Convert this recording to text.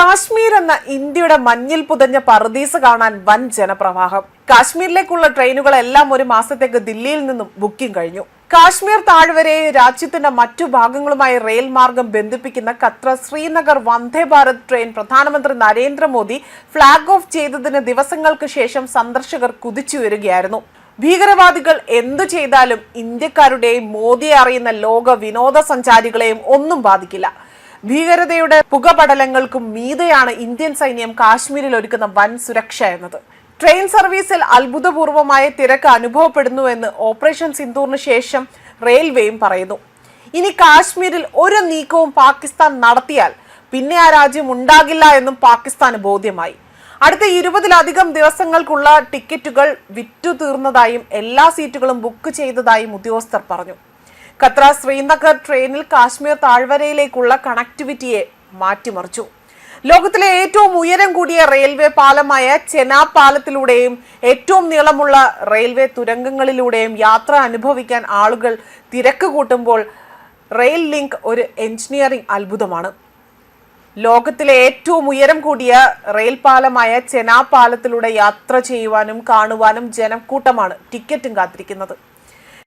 കാശ്മീർ എന്ന ഇന്ത്യയുടെ മഞ്ഞിൽ പുതഞ്ഞ പറദീസ് കാണാൻ വൻ ജനപ്രവാഹം. കാശ്മീരിലേക്കുള്ള ട്രെയിനുകളെല്ലാം ഒരു മാസത്തേക്ക് ദില്ലിയിൽ നിന്നും ബുക്കിംഗ് കഴിഞ്ഞു. കാശ്മീർ താഴ്വരയെ രാജ്യത്തിന്റെ മറ്റു ഭാഗങ്ങളുമായി റെയിൽ മാർഗം ബന്ധിപ്പിക്കുന്ന ഖത്ര ശ്രീനഗർ വന്ദേ ഭാരത് ട്രെയിൻ പ്രധാനമന്ത്രി നരേന്ദ്രമോദി ഫ്ളാഗ് ഓഫ് ചെയ്തതിന് ദിവസങ്ങൾക്ക് ശേഷം സന്ദർശകർ കുതിച്ചുയരുകയായിരുന്നു. ഭീകരവാദികൾ എന്തു ചെയ്താലും ഇന്ത്യക്കാരുടെയും മോദിയെ അറിയുന്ന ലോക വിനോദസഞ്ചാരികളെയും ഒന്നും ബാധിക്കില്ല. ഭീകരതയുടെ പുകപടലങ്ങൾക്കും മീതെയാണ് ഇന്ത്യൻ സൈന്യം കാശ്മീരിൽ ഒരുക്കുന്ന വൻ സുരക്ഷ എന്നത്. ട്രെയിൻ സർവീസിൽ അത്ഭുതപൂർവമായ തിരക്ക് അനുഭവപ്പെടുന്നുവെന്ന് ഓപ്പറേഷൻ സിന്ദൂറിന് ശേഷം റെയിൽവേയും പറയുന്നു. ഇനി കാശ്മീരിൽ ഒരു നീക്കവും പാകിസ്ഥാൻ നടത്തിയാൽ പിന്നെ ആ രാജ്യം ഉണ്ടാകില്ല എന്നും പാകിസ്ഥാന് ബോധ്യമായി. അടുത്ത ഇരുപതിലധികം ദിവസങ്ങൾക്കുള്ള ടിക്കറ്റുകൾ വിറ്റു തീർന്നതായും എല്ലാ സീറ്റുകളും ബുക്ക് ചെയ്തതായും ഉദ്യോഗസ്ഥർ പറഞ്ഞു. ഖത്ര ശ്രീനഗർ ട്രെയിനിൽ കാശ്മീർ താഴ്വരയിലേക്കുള്ള കണക്ടിവിറ്റിയെ മാറ്റിമറിച്ചു. ലോകത്തിലെ ഏറ്റവും ഉയരം കൂടിയ റെയിൽവേ പാലമായ ചെനാ പാലത്തിലൂടെയും ഏറ്റവും നീളമുള്ള റെയിൽവേ തുരങ്കങ്ങളിലൂടെയും യാത്ര അനുഭവിക്കാൻ ആളുകൾ തിരക്ക് കൂട്ടുമ്പോൾ റെയിൽ ലിങ്ക് ഒരു എഞ്ചിനീയറിംഗ് അത്ഭുതമാണ്. ലോകത്തിലെ ഏറ്റവും ഉയരം കൂടിയ റെയിൽ പാലമായ ചെനാ പാലത്തിലൂടെ യാത്ര ചെയ്യുവാനും കാണുവാനും ജനക്കൂട്ടമാണ് ടിക്കറ്റും കാത്തിരിക്കുന്നത്.